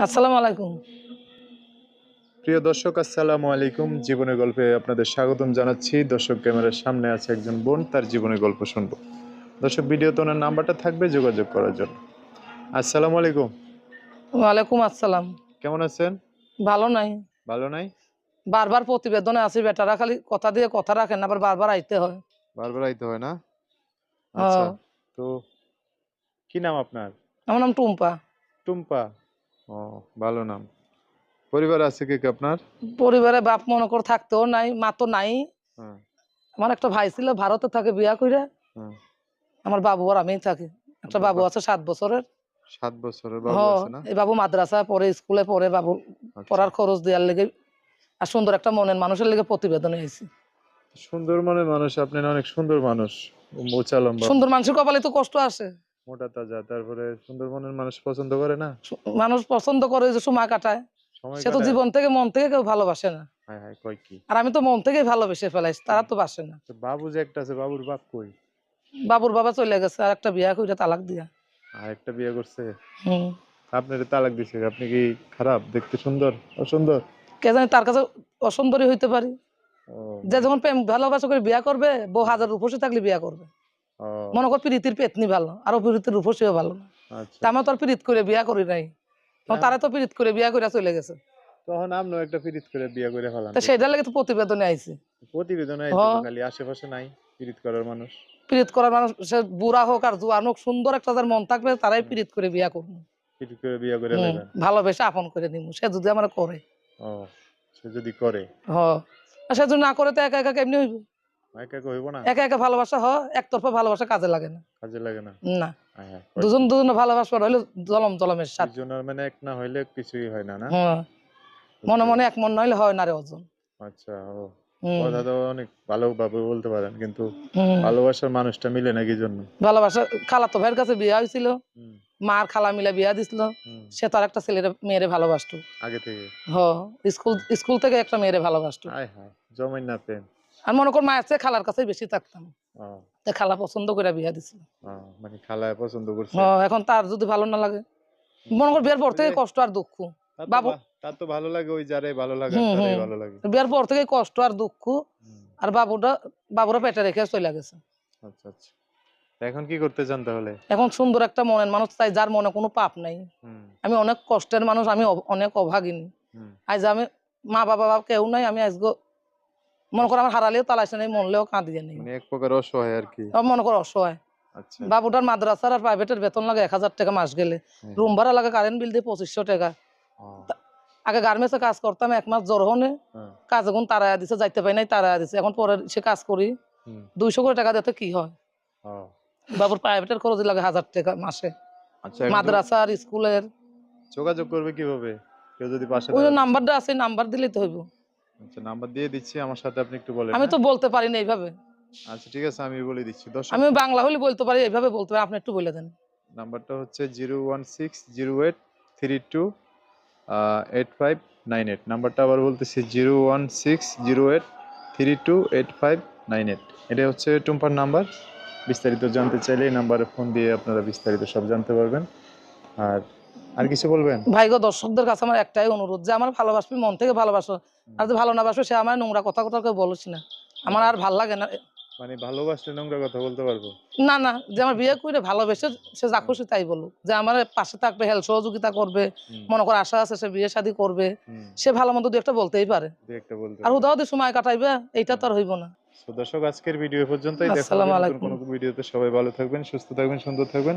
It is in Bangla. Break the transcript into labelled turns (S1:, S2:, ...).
S1: আসসালামু আলাইকুম।
S2: প্রিয় দর্শক আসসালামু আলাইকুম। জীবনের গল্পে আপনাদের স্বাগতম জানাচ্ছি। দর্শক ক্যামেরার সামনে আছে একজন বোন তার জীবনের গল্প শুনব। দর্শক ভিডিওতে ওনার নাম্বারটা থাকবে যোগাযোগ করার জন্য। আসসালামু আলাইকুম।
S1: ওয়ালাইকুম আসসালাম।
S2: কেমন আছেন?
S1: ভালো নাই।
S2: ভালো নাই?
S1: বারবার প্রতিবেদনে আছি বেটারা খালি কথা দিয়ে কথা রাখেন না আবার বারবার আইতে হয়।
S2: বারবার আইতে হয় না? আচ্ছা
S1: হ্যাঁ।
S2: তো কি নাম আপনার?
S1: আমার নাম টুম্পা।
S2: টুম্পা। ও ভালো নাম। পরিবার আছে কি কি আপনার?
S1: পরিবারে বাপ মনে করে থাকতেও নাই মা তো নাই।
S2: হ্যাঁ।
S1: আমার একটা ভাই ছিল ভারতে থাকে বিয়া করে
S2: হ্যাঁ।
S1: আমার বাবু আর আমি থাকি। একটা বাবু আছে সাত বছরের।
S2: সাত বছরের বাবু আছে না?
S1: এই বাবু মাদ্রাসা পড়ে স্কুলে পড়ে বাবু
S2: আচ্ছা।
S1: পড়ার খরচ দেওয়ার লেগে আর সুন্দর একটা মনের মানুষের লেগে প্রতিবেদন আইছি
S2: সুন্দর মনের মানুষ আপনি অনেক সুন্দর মানুষ
S1: সুন্দর মানুষের কপালে তো কষ্ট আসে।
S2: মোটা তাজা তারপরে সুন্দর মনের মানুষ পছন্দ করে না?
S1: মানুষ পছন্দ করে যে সময় কাটায়। সে তো জীবন থেকে মন থেকে কেউ ভালোবাসে না। আর আমি তো মন থেকেই ভালোবেসে ফেলাইছি তারা তো বাসে না।
S2: বাবু যে একটা আছে বাবুর বাপ কই?
S1: বাবুর বাবা চলে গেছে আর একটা বিয়া তালাক দিয়া।
S2: আর একটা বিয়ে করছে?
S1: হম।
S2: আপনার তালাক দিছে আপনি কি খারাপ দেখতে সুন্দর অসুন্দর?
S1: কে জানি তার কাছে অসুন্দরী হইতে পারি। যে যখন প্রেম ভালোবাসা করে বিয়া করবে বউ হাজার উপসে থাকলে বিয়া করবে। মনে কর প্রীতির পেতনি ভালো আর প্রীতির রূপসীও ভালো
S2: আচ্ছা।
S1: তা আমার তো আর প্রীত করে বিয়া করি নাই। তখন তারা তো প্রীত করে বিয়া করে চলে গেছে।
S2: তখন আপনিও একটা পিরিত করে বিয়ে করে ফেলান
S1: তা সেটার তো প্রতিবেদনে আইছি।
S2: প্রতিবেদন
S1: হ।
S2: খালি আশেপাশে নাই পিরিত করার মানুষ।
S1: প্রীত করার মানুষ সে বুড়া হোক আর জোয়ান হোক সুন্দর একটা যার মন থাকবে তারাই প্রীত করে বিয়া করব
S2: পিরিত করে বিয়ে করে নেবেন
S1: ভালোবেসে আপন করে নিব সে যদি আমার করে।
S2: ও সে যদি করে।
S1: হ। সে যদি না করে তো একা একা কেমনি হইব?
S2: একা একা হইব না?
S1: একা একা ভালোবাসা হ একতরফা ভালোবাসা কাজে লাগে না।
S2: কাজে লাগে না?
S1: না।
S2: হায় হায়,
S1: দুজন ভালোবাসা হইলে জলম জলমের সাথে
S2: দুজনের মানে এক না হইলে কিছুই হয় না না?
S1: হ্যাঁ। মনে মনে এক মন নইলে হয় না রে ওজন।
S2: আচ্ছা ও। কথা তো অনেক ভালো বলতে পারেন কিন্তু ভালোবাসার মানুষটা মিলে না কি জন্য?
S1: ভালোবাসা খালাতো ভাইয়ের কাছে বিয়া হয়েছিল মার খালা মিলে বিয়া দিছিল সে তার একটা ছেলের মেয়েরে ভালোবাসতো।
S2: আগে থেকে?
S1: হ স্কুল স্কুল থেকে একটা মেয়েরে ভালোবাসতো।
S2: হায় হায় না প্রেম।
S1: আর মনে কর মায়ের চেয়ে খালার কাছে বেশি থাকতাম। খালা পছন্দ করে বিয়া দিছিল।
S2: মানে খালায় পছন্দ করছে?
S1: এখন তার যদি ভালো না লাগে। মনে কর বিয়ের পর থেকে কষ্ট আর দুঃখ। বাবু-
S2: তার তো ভালো লাগে ওই যারে ভালো লাগে
S1: হুম,
S2: ভালো লাগে।
S1: বিয়ের পর থেকে কষ্ট আর দুঃখ। আর বাবুটা বাবুরা পেটে রেখে চলে গেছে।
S2: আচ্ছা আচ্ছা। এখন কি করতে চান তাহলে?
S1: এখন সুন্দর একটা মনের মানুষ চাই যার মনে কোনো পাপ নাই। আমি অনেক কষ্টের মানুষ আমি অনেক অভাগিনী। আজ আমি মা বাবা বাবা কেউ নাই আমি আজকে মনে করো আমার হারালেও তালাইছে নেই মনলেও কাঁদিয়ে নেই।
S2: মানে এক প্রকার অসহায় আর কি।
S1: মনে করো অসহায়।
S2: আচ্ছা।
S1: বাবুটার মাদ্রাসার আর প্রাইভেটের বেতন লাগে এক হাজার টাকা মাস গেলে। রুম ভাড়া লাগে কারেন্ট বিল দিয়ে পঁচিশশো টাকা। আগে গার্মেন্টসে কাজ করতাম এক মাস জ্বর হনে
S2: হ্যাঁ,
S1: কাজ এখন তারা দিছে যাইতে পাই নাই তারা দিছে। এখন পরে সে কাজ করি দুইশো করে টাকা দিতে কি হয়? বাবুর প্রাইভেটের খরচ লাগে হাজার টাকা মাসে।
S2: আচ্ছা
S1: মাদ্রাসা আর স্কুলের।
S2: যোগাযোগ করবে কীভাবে? কেউ যদি পাশে
S1: ওই নাম্বারটা আছে নাম্বার দিলেই তো হইব।
S2: আচ্ছা নাম্বার দিয়ে দিচ্ছি আমার সাথে আপনি একটু বলেন
S1: আমি
S2: হ্যাঁ?
S1: তো বলতে পারি না এইভাবে।
S2: আচ্ছা ঠিক আছে আমি বলে দিচ্ছি দর্শক
S1: আমি বাংলা হলে বলতে পারি এইভাবে বলতে পারি আপনি একটু বলে দেন।
S2: নাম্বারটা হচ্ছে zero one six zero eight three two eight five nine eight. নাম্বারটা আবার বলতেছি zero one six zero eight three two eight five nine eight. এটা হচ্ছে টুম্পার নাম্বার। বিস্তারিত জানতে চাইলে এই নাম্বারে ফোন দিয়ে আপনারা বিস্তারিত সব জানতে পারবেন। আর আর কিছু বলবেন?
S1: ভাইগো দর্শকদের কাছে আমার একটাই অনুরোধ যে আমার ভালোবাসবি মন থেকে ভালোবাসো। আর যে ভালো না বাসবে সে আমার নোংরা কথা কথা কেউ বলিস না। আমার আর ভালো লাগে না।
S2: মানে ভালোবাসলে নোংরা কথা বলতে পারব?
S1: না না যে আমার বিয়ে করে ভালোবেসে সে যা খুশি তাই বলুক। যে আমার পাশে থাকবে হেল্প সহযোগিতা করবে মনে করে আশা আছে সে বিয়ে শাদী করবে। সে ভালো মন্দ দু একটা বলতেই পারে। আর দিয়ে সময় কাটাইবে এইটা তো আর হইব না।
S2: তো দর্শক আজকের ভিডিও পর্যন্তই। দেখা। কোনো ভিডিওতে। সবাই ভালো থাকবেন সুস্থ থাকবেন সুন্দর থাকবেন।